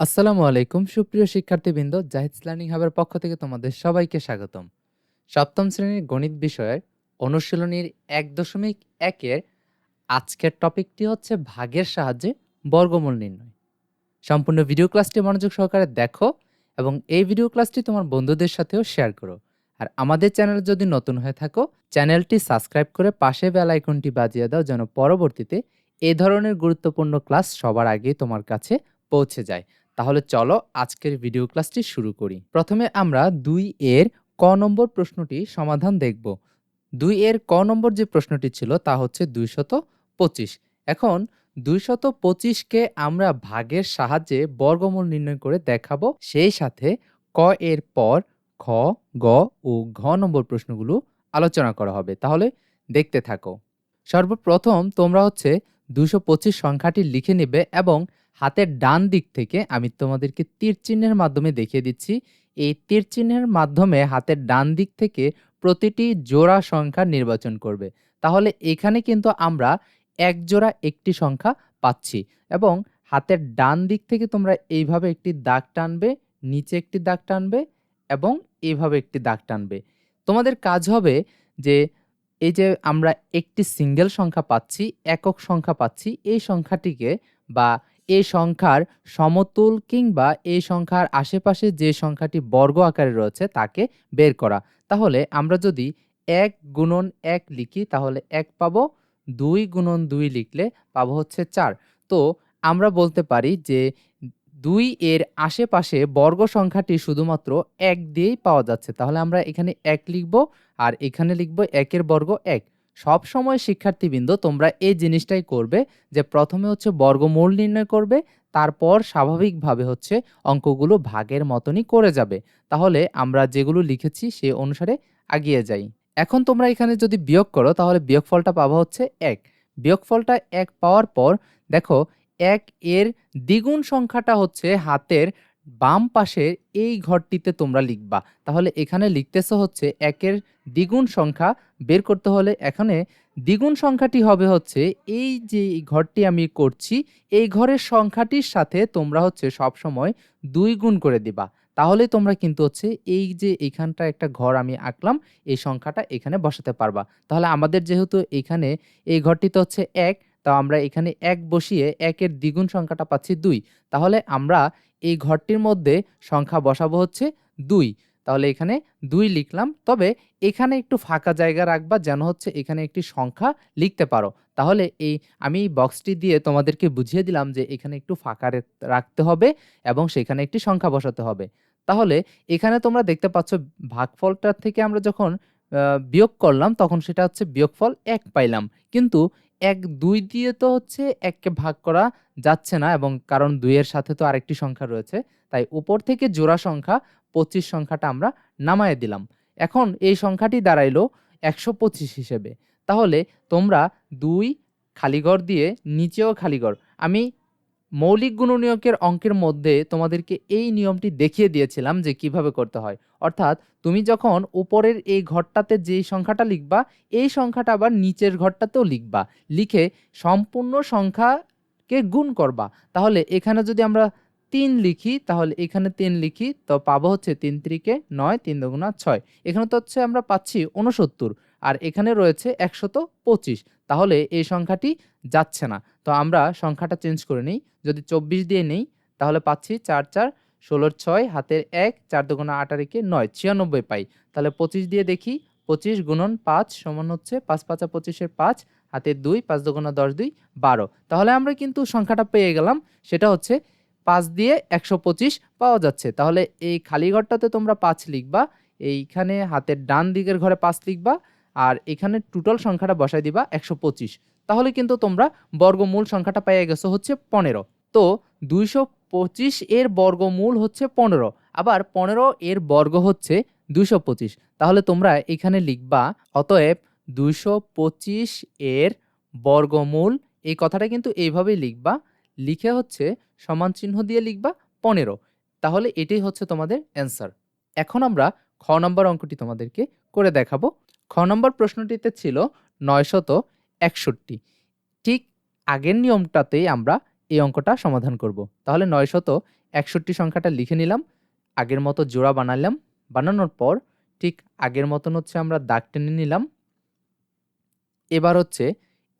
আসসালামু আলাইকুম, সুপ্রিয় শিক্ষার্থীবৃন্দ, জাহিদ লার্নিং হাবের পক্ষ থেকে তোমাদের সবাইকে স্বাগতম। সপ্তম শ্রেণির গণিত বিষয়ের অনুশীলনীর এক দশমিক একের আজকের টপিকটি হচ্ছে ভাগের সাহায্যে বর্গমূল নির্ণয়। সম্পূর্ণ ভিডিও ক্লাসটি মনোযোগ সহকারে দেখো এবং এই ভিডিও ক্লাসটি তোমার বন্ধুদের সাথেও শেয়ার করো। আর আমাদের চ্যানেল যদি নতুন হয়ে থাকো, চ্যানেলটি সাবস্ক্রাইব করে পাশে বেল আইকনটি বাজিয়ে দাও যেন পরবর্তীতে এ ধরনের গুরুত্বপূর্ণ ক্লাস সবার আগে তোমার কাছে পৌঁছে যায়। তাহলে চলো আজকের ভিডিও ক্লাসটি শুরু করি। প্রথমে আমরা দুই এর ক নম্বর প্রশ্নটি সমাধান দেখব। দুই এর ক নম্বর যে প্রশ্নটি ছিল তা হচ্ছে দুইশত পঁচিশ। এখন দুইশত পঁচিশকে আমরা ভাগের সাহায্যে বর্গমূল নির্ণয় করে দেখাবো। সেই সাথে ক এর পর খ, গ ও ঘ নম্বর প্রশ্নগুলো আলোচনা করা হবে। তাহলে দেখতে থাকো। সর্বপ্রথম তোমরা হচ্ছে দুশো পঁচিশ সংখ্যাটি লিখে নেবে এবং হাতের ডান দিক থেকে আমি তোমাদেরকে তীর চিহ্নের মাধ্যমে দেখিয়ে দিচ্ছি। এই তীর চিহ্নের মাধ্যমে হাতের ডান দিক থেকে প্রতিটি জোড়া সংখ্যা নির্বাচন করবে। তাহলে এখানে কিন্তু আমরা এক জোড়া একটি সংখ্যা পাচ্ছি এবং হাতের ডান দিক থেকে তোমরা এইভাবে একটি দাগ টানবে, নিচে একটি দাগ টানবে এবং এইভাবে একটি দাগ টানবে। তোমাদের কাজ হবে যে এই যে আমরা একটি সিঙ্গেল সংখ্যা পাচ্ছি, একক সংখ্যা পাচ্ছি, এই সংখ্যাটিকে বা এই সংখ্যার সমতুল কিংবা এই সংখ্যার আশেপাশে যে সংখ্যাটি বর্গ আকারে রয়েছে তাকে বের করা। তাহলে আমরা যদি এক গুণন এক লিখি, তাহলে এক পাবো, দুই গুণন দুই লিখলে পাবো হচ্ছে চার। তো আমরা বলতে পারি যে দুই এর আশেপাশে বর্গ সংখ্যাটি শুধুমাত্র এক দিয়েই পাওয়া যাচ্ছে। তাহলে আমরা এখানে এক লিখব আর এখানে লিখব একের বর্গ এক। সব সময় শিক্ষার্থীবৃন্দ তোমরা এই জিনিসটাই করবে যে প্রথমে হচ্ছে বর্গমূল নির্ণয় করবে, তারপর স্বাভাবিকভাবে হচ্ছে অঙ্কগুলো ভাগের মতনই করে যাবে। তাহলে আমরা যেগুলো লিখেছি সে অনুসারে আগিয়ে যাই। এখন তোমরা এখানে যদি বিয়োগ করো, তাহলে বিয়োগফলটা পাবা হচ্ছে এক। বিয়োগফলটা এক পাওয়ার পর দেখো, এক এর দ্বিগুণ সংখ্যাটা হচ্ছে হাতের বাম পাশের এই ঘরটিতে তোমরা লিখবা। তাহলে এখানে লিখতেছে হচ্ছে একের দ্বিগুণ সংখ্যা বের করতে হলে এখানে দ্বিগুণ সংখ্যাটি হবে হচ্ছে এই যে ঘরটি আমি করছি, এই ঘরের সংখ্যাটির সাথে তোমরা হচ্ছে সব সময় দুই গুণ করে দিবা। তাহলে তোমরা কিন্তু হচ্ছে এই যে এইখানটা একটা ঘর আমি আঁকলাম, এই সংখ্যাটা এখানে বসাতে পারবা। তাহলে আমাদের যেহেতু এখানে এই ঘরটিতে হচ্ছে এক তো আমরা এখানে এক বসিয়ে একের দ্বিগুণ সংখ্যাটা পাচ্ছি দুই। তাহলে আমরা এই ঘরটির মধ্যে সংখ্যা বসাবো হচ্ছে দুই। তাহলে এখানে দুই লিখলাম। তবে এখানে একটু ফাঁকা জায়গা রাখবা যেন হচ্ছে এখানে একটি সংখ্যা লিখতে পারো। তাহলে এই আমি বক্সটি দিয়ে তোমাদেরকে বুঝিয়ে দিলাম যে এখানে একটু ফাঁকা রাখতে হবে এবং সেখানে একটি সংখ্যা বসাতে হবে। তাহলে এখানে তোমরা দেখতে পাচ্ছ ভাগফলটার থেকে আমরা যখন বিয়োগ করলাম তখন সেটা হচ্ছে বিয়োগফল এক পাইলাম। কিন্তু এক দুই দিয়ে তো হচ্ছে এককে ভাগ করা যাচ্ছে না এবং কারণ দুইয়ের সাথে তো আরেকটি সংখ্যা রয়েছে। তাই উপর থেকে জোড়া সংখ্যা পঁচিশ সংখ্যাটা আমরা নামায় দিলাম। এখন এই সংখ্যাটি দাঁড়াইলো একশো পঁচিশ হিসেবে। তাহলে তোমরা দুই খালিঘর দিয়ে নিচেও খালিঘর আমি মৌলিক গুণনীয়কের অঙ্কের মধ্যে তোমাদেরকে এই নিয়মটি দেখিয়ে দিয়েছিলাম যে কীভাবে করতে হয়। অর্থাৎ তুমি যখন উপরের এই ঘরটাতে যেই সংখ্যাটা লিখবা, এই সংখ্যাটা আবার নিচের ঘরটাতেও লিখবা। লিখে সম্পূর্ণ সংখ্যাকে গুণ করবা। তাহলে এখানে যদি আমরা তিন লিখি, তাহলে এখানে তিন লিখি, তো পাবো হচ্ছে তিন ত্রিকে নয়, তিন দুগুণা ছয়। এখানে তো হচ্ছে আমরা পাচ্ছি উনসত্তর আর এখানে রয়েছে একশত পঁচিশ। তাহলে এই সংখ্যাটি যাচ্ছে না। তো আমরা সংখ্যাটা চেঞ্জ করে নিই। যদি চব্বিশ দিয়ে নেই, তাহলে পাচ্ছি চার চার, ষোলোর ছয়, হাতের এক, চার দুগুণা আটারিকে নয়, ছিয়ানব্বই পাই। তাহলে পঁচিশ দিয়ে দেখি, পঁচিশ গুণন পাঁচ সমান হচ্ছে পাঁচ পাঁচা পঁচিশের পাঁচ, হাতের দুই, পাঁচ দুগুণা দশ দুই, বারো। তাহলে আমরা কিন্তু সংখ্যাটা পেয়ে গেলাম। সেটা হচ্ছে পাঁচ দিয়ে একশো পঁচিশ পাওয়া যাচ্ছে। তাহলে এই খালি ঘরটাতে তোমরা পাঁচ লিখবা, এইখানে হাতের ডান দিকের ঘরে পাঁচ লিখবা আর এখানে টোটাল সংখ্যাটা বসাই দিবা একশো পঁচিশ। তাহলে কিন্তু তোমরা বর্গমূল সংখ্যাটা পেয়ে গেছো হচ্ছে পনেরো। তো দুইশো পঁচিশ এর বর্গমূল হচ্ছে পনেরো, আবার পনেরো এর বর্গ হচ্ছে দুইশো পঁচিশ। তাহলে তোমরা এখানে লিখবা, অতএব দুইশো পঁচিশ এর বর্গমূল, এই কথাটা কিন্তু এইভাবেই লিখবা, লিখে হচ্ছে সমান চিহ্ন দিয়ে লিখবা পনেরো। তাহলে এটাই হচ্ছে তোমাদের অ্যান্সার এখন আমরা খ নম্বর অঙ্কটি তোমাদেরকে করে দেখাবো। খ নম্বর প্রশ্নটিতে ছিল নয়শত একষট্টি। ঠিক আগের নিয়মটাতেই আমরা এই অঙ্কটা সমাধান করব। তাহলে নয়শত একষট্টি সংখ্যাটা লিখে নিলাম, আগের মতো জোড়া বানালাম, বানানোর পর ঠিক আগের মতন হচ্ছে আমরা দাগ টেনে নিলাম। এবার হচ্ছে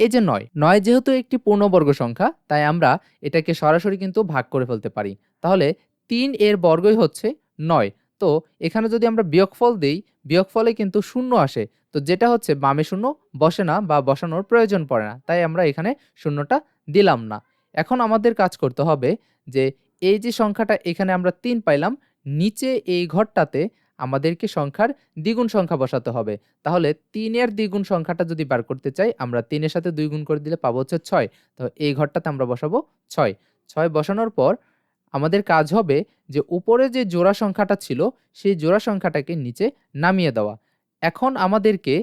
এই যে নয় নয় যেহেতু একটি পূর্ণবর্গ সংখ্যা, তাই আমরা এটাকে সরাসরি কিন্তু ভাগ করে ফেলতে পারি। তাহলে তিন এর বর্গই হচ্ছে নয় তো এখানে যদি আমরা বিয়োগফল দিই, বিয়োগফলে কিন্তু শূন্য আসে। তো যেটা হচ্ছে বামে শূন্য, বসে না বা বসানোর প্রয়োজন পড়ে না। তাই আমরা এখানে শূন্যটা দিলাম না। এখন আমাদের কাজ করতে হবে যে এই যে সংখ্যাটা এখানে আমরা তিন পাইলাম, নিচে এই ঘরটাতে আমাদেরকে সংখ্যার দ্বিগুণ সংখ্যা বসাতে হবে। তাহলে তিনের দ্বিগুণ সংখ্যাটা যদি বার করতে চাই, আমরা তিনের সাথে দুই গুণ করে দিলে পাবো হচ্ছে ছয়। তো এই ঘরটাতে আমরা বসাবো ছয়। ছয় বসানোর পর আমাদের কাজ হবে যে উপরে যে জোড়া সংখ্যাটা ছিল, সেই জোড়া সংখ্যাটাকে নিচে নামিয়ে দেওয়া। এখন আমাদেরকে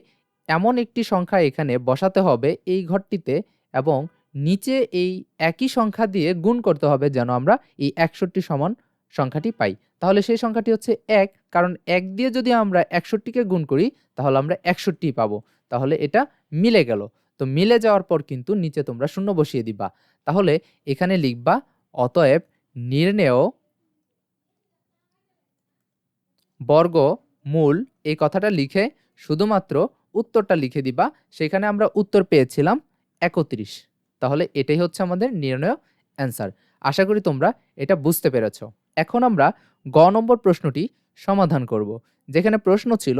এমন একটি সংখ্যা এখানে বসাতে হবে এই ঘরটিতে এবং নিচে এই একই সংখ্যা দিয়ে গুণ করতে হবে যেন আমরা এই একষট্টি সমান সংখ্যাটি পাই। তাহলে সেই সংখ্যাটি হচ্ছে এক, কারণ এক দিয়ে যদি আমরা একষট্টিকে গুণ করি, তাহলে আমরা একষট্টি পাবো। তাহলে এটা মিলে গেল। তো মিলে যাওয়ার পর কিন্তু নিচে তোমরা শূন্য বসিয়ে দিবা। তাহলে এখানে লিখবা, অতএব নির্ণেয় বর্গ মূল এই কথাটা লিখে শুধুমাত্র উত্তরটা লিখে দিবা। সেখানে আমরা উত্তর পেয়েছিলাম একত্রিশ। তাহলে এটাই হচ্ছে আমাদের নির্ণয় অ্যান্সার। আশা করি তোমরা এটা বুঝতে পেরেছ। এখন আমরা গ নম্বর প্রশ্নটি সমাধান করব। যেখানে প্রশ্ন ছিল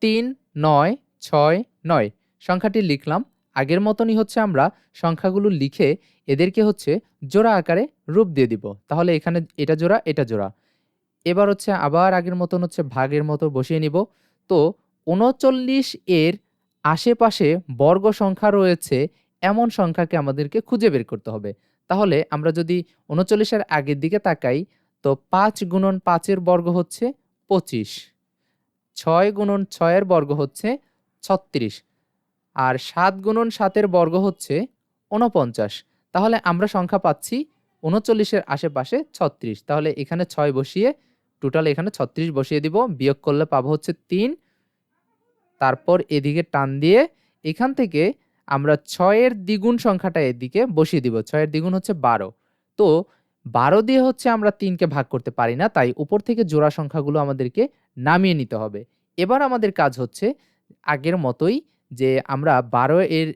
তিন, নয়, ছয়, নয়। সংখ্যাটি লিখলাম আগের মতনই হচ্ছে আমরা সংখ্যাগুলো লিখে এদেরকে হচ্ছে জোড়া আকারে রূপ দিয়ে দিব। তাহলে এখানে এটা জোড়া এটা জোড়া। এবার হচ্ছে আবার আগের মতন হচ্ছে ভাগের মতো বসিয়ে নিব। তো উনচল্লিশ এর আশেপাশে বর্গ সংখ্যা রয়েছে, এমন সংখ্যাকে আমাদেরকে খুঁজে বের করতে হবে। তাহলে আমরা যদি উনচল্লিশের আগের দিকে তাকাই, তো পাঁচ গুণন পাঁচের বর্গ হচ্ছে পঁচিশ। ছয় গুণন ছয়ের বর্গ হচ্ছে ছত্রিশ। আর সাত গুণন সাতের বর্গ হচ্ছে উনপঞ্চাশ তাহলে আমরা সংখ্যা পাচ্ছি উনচল্লিশের আশেপাশে ছত্রিশ। তাহলে এখানে ছয় বসিয়ে টোটাল এখানে ছত্রিশ বসিয়ে দিব। বিয়োগ করলে পাবো হচ্ছে তিন। তারপর এদিকে টান দিয়ে এখান থেকে আমরা ছয়ের দ্বিগুণ সংখ্যাটা এদিকে বসিয়ে দিব। ছয়ের দ্বিগুণ হচ্ছে বারো। তো বারো দিয়ে হচ্ছে আমরা তিনকে ভাগ করতে পারি না, তাই উপর থেকে জোড়া সংখ্যাগুলো আমাদেরকে নামিয়ে নিতে হবে। এবার আমাদের কাজ হচ্ছে আগের মতোই যে আমরা বারো এর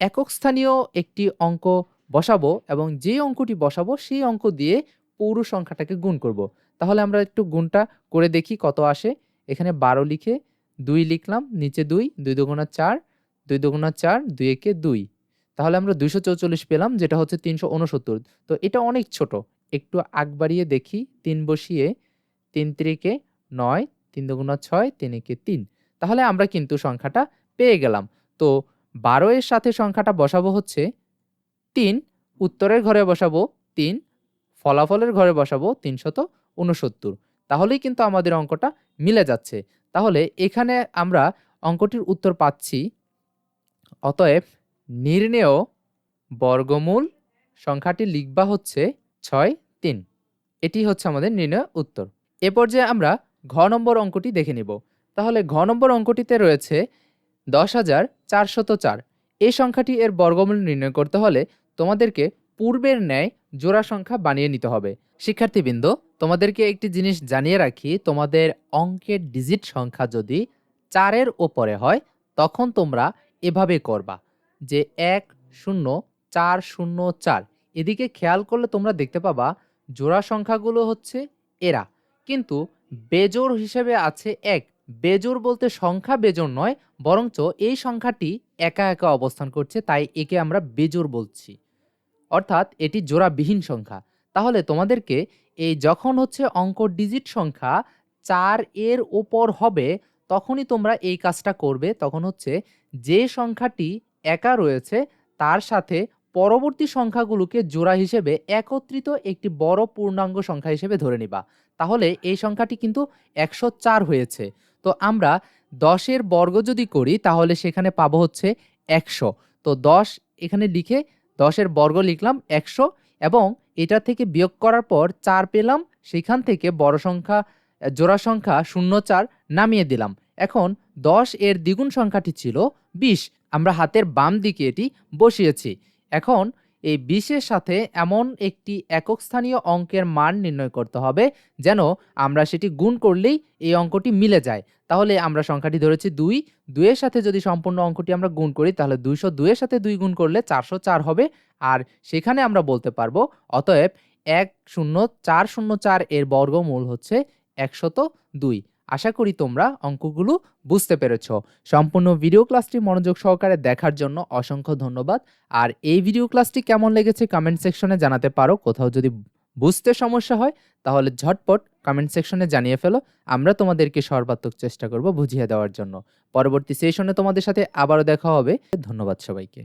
একক স্থানীয় একটি অঙ্ক বসাবো এবং যে অঙ্কটি বসাবো সেই অঙ্ক দিয়ে পৌর সংখ্যাটাকে গুণ করব। তাহলে আমরা একটু গুণটা করে দেখি কত আসে। এখানে বারো লিখে দুই লিখলাম, নিচে দুই দুই দুগুণা চার, দুই দুগুণা চার, দুই একে দুই। তাহলে আমরা দুইশো চৌচল্লিশ পেলাম, যেটা হচ্ছে তিনশো উনসত্তর তো এটা অনেক ছোট। একটু আগ বাড়িয়ে দেখি, তিন বসিয়ে তিন তিরিকে নয়, তিন দুগুণা ছয়, তিন একে তিন। তাহলে আমরা কিন্তু সংখ্যাটা পেয়ে গেলাম। তো বারো এর সাথে সংখ্যাটা বসাবো হচ্ছে তিন, উত্তরের ঘরে বসাবো তিন, ফলাফলের ঘরে বসাবো তিনশত উনসত্তর তাহলেই কিন্তু আমাদের অঙ্কটা মিলে যাচ্ছে। তাহলে এখানে আমরা অঙ্কটির উত্তর পাচ্ছি, অতএব নির্ণেয় বর্গমূল সংখ্যাটি লিখবা হচ্ছে ছয়, তিন। এটি হচ্ছে আমাদের নির্ণয় উত্তর। এ পর্যায়ে আমরা ঘ নম্বর অঙ্কটি দেখে নিব। তাহলে ঘ নম্বর অঙ্কটিতে রয়েছে দশ হাজার চারশত চার। এই সংখ্যাটি এর বর্গমূল নির্ণয় করতে হলে তোমাদেরকে পূর্বের ন্যায় জোড়া সংখ্যা বানিয়ে নিতে হবে। শিক্ষার্থীবৃন্দ, তোমাদেরকে একটি জিনিস জানিয়ে রাখি, তোমাদের অঙ্কের ডিজিট সংখ্যা যদি চারের ওপরে হয়, তখন তোমরা এভাবে করবা যে এক শূন্য চার শূন্য চার। এদিকে খেয়াল করলে তোমরা দেখতে পাবা জোড়া সংখ্যাগুলো হচ্ছে এরা। কিন্তু বেজোড় হিসেবে আছে এক। বেজোড় বলতে সংখ্যা বেজোড় নয়, বরঞ্চ এই সংখ্যাটি একা একা অবস্থান করছে, তাই একে আমরা বেজোড় বলছি। অর্থাৎ এটি জোড়াবিহীন সংখ্যা। তাহলে তোমাদেরকে এই যখন হচ্ছে অঙ্ক ডিজিট সংখ্যা চার এর ওপর হবে, তখনই তোমরা এই কাজটা করবে। তখন হচ্ছে যে সংখ্যাটি একা রয়েছে, তার সাথে পরবর্তী সংখ্যাগুলোকে জোড়া হিসেবে একত্রিত একটি বড় পূর্ণাঙ্গ সংখ্যা হিসেবে ধরে নিবা। তাহলে এই সংখ্যাটি কিন্তু একশো চার হয়েছে। তো আমরা দশের বর্গ যদি করি, তাহলে সেখানে পাবো হচ্ছে একশো। তো দশ এখানে লিখে দশের বর্গ লিখলাম একশো এবং এটা থেকে বিয়োগ করার পর চার পেলাম, সেখান থেকে বড় সংখ্যা, জোড়া সংখ্যা শূন্য চার নামিয়ে দিলাম। এখন দশ এর দ্বিগুণ সংখ্যাটি ছিল বিশ। আমরা হাতের বাম দিকে এটি বসিয়েছি। এখন এই বিশের সাথে এমন একটি একক স্থানীয় অঙ্কের মান নির্ণয় করতে হবে যেন আমরা সেটি গুণ করলেই এই অঙ্কটি মিলে যায়। তাহলে আমরা সংখ্যাটি ধরেছি দুই, দুইয়ের সাথে যদি সম্পূর্ণ অঙ্কটি আমরা গুণ করি, তাহলে দুইশো দুইয়ের সাথে দুই গুণ করলে চারশো চার হবে। আর সেখানে আমরা বলতে পারব, অতএব এক শূন্য চার শূন্য চার এর বর্গমূল হচ্ছে একশত দুই। আশা করি তোমরা অঙ্কগুলো বুঝতে পেরেছ। সম্পূর্ণ ভিডিও ক্লাসটি মনোযোগ সহকারে দেখার জন্য অসংখ্য ধন্যবাদ। আর এই ভিডিও ক্লাসটি কেমন লেগেছে কমেন্ট সেকশনে জানাতে পারো। কোথাও যদি বুঝতে সমস্যা হয়, তাহলে ঝটপট কমেন্ট সেকশনে জানিয়ে ফেলো। আমরা তোমাদেরকে সর্বাত্মক চেষ্টা করব বুঝিয়ে দেওয়ার জন্য। পরবর্তী সেশনে তোমাদের সাথে আবারও দেখা হবে। ধন্যবাদ সবাইকে।